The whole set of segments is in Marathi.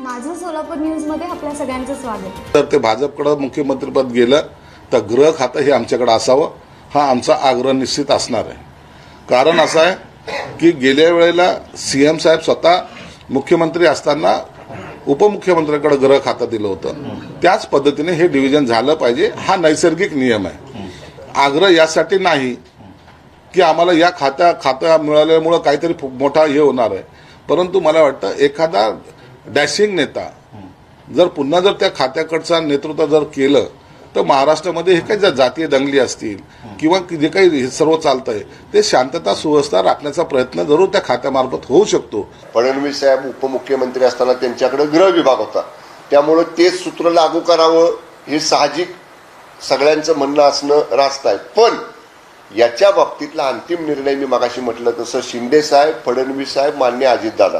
माझं सोलापूर न्यूजमध्ये आपल्या सगळ्यांचं स्वागत. तर ते भाजपकडं मुख्यमंत्रीपद गेलं तर गृह खातं हे आमच्याकडे असावं हा आमचा आग्रह निश्चित असणार आहे. कारण असं आहे की गेल्या वेळेला सी एम साहेब स्वतः मुख्यमंत्री असताना उपमुख्यमंत्र्यांकडे गृह खातं दिलं होतं. त्याच पद्धतीने हे डिव्हिजन झालं पाहिजे हा नैसर्गिक नियम आहे. आग्रह यासाठी नाही की आम्हाला या खात्या खात्या मिळाल्यामुळं काहीतरी मोठा हे होणार आहे. परंतु मला वाटतं एखादा डॅशिंग नेता. जर पुन्हा जर त्या खात्याकडचा नेतृत्व जर केलं तर महाराष्ट्रामध्ये हे काही जातीय दंगली असतील किंवा जे काही हे सर्व चालतंय ते शांतता सुव्यवस्था राखण्याचा प्रयत्न जरूर त्या खात्यामार्फत होऊ शकतो. फडणवीस साहेब उपमुख्यमंत्री असताना त्यांच्याकडे गृह विभाग होता. त्यामुळं तेच सूत्र लागू करावं हे साहजिक सगळ्यांचं म्हणणं असणं रास्त आहे. पण याच्या बाबतीतला अंतिम निर्णय मी मागाशी म्हटलं तसं शिंदे साहेब फडणवीस साहेब मान्य अजितदादा.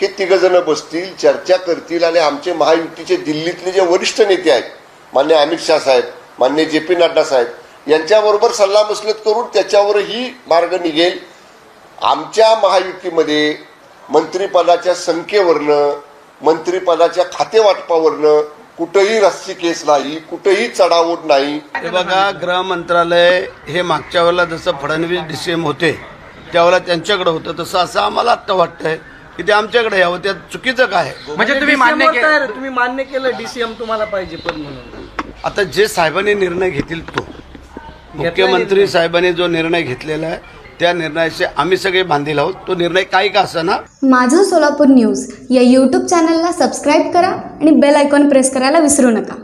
हे तिघ जण बसतील चर्चा करतील आणि आमचे महायुतीचे दिल्लीतले जे वरिष्ठ नेते आहेत मान्य अमित शाह साहेब मान्य जे पी नड्डा साहेब यांच्याबरोबर सल्लामसलत करून त्याच्यावरही मार्ग निघेल. आमच्या महायुतीमध्ये मंत्रिपदाच्या संख्येवरनं मंत्रिपदाच्या खातेवाटपावरनं कुठंही रस्सी केस नाही कुठंही चढावट नाही. हे बघा गृह मंत्रालय हे मागच्या वेळेला जसं फडणवीस डिसेम होते त्यावेळेला त्यांच्याकडे होतं तसं असं आम्हाला आत्ता वाटतंय. की ते आमच्याकडे यावं त्यात चुकीचं काय आहे? म्हणजे तुम्ही मान्य केलं तुम्ही मान्य केलं डीसीएम तुम्हाला पाहिजे पण म्हणून. आता जे साहेबांनी निर्णय घेतील तो मुख्यमंत्री साहेबांनी जो निर्णय घेतलेला आहे त्या निर्णयाशी आम्ही सगळे बांधील आहोत. तो निर्णय काही का असेना. माझं सोलापूर न्यूज या यूट्यूब चॅनलला सबस्क्राईब करा आणि बेल आयकॉन प्रेस करायला विसरू नका.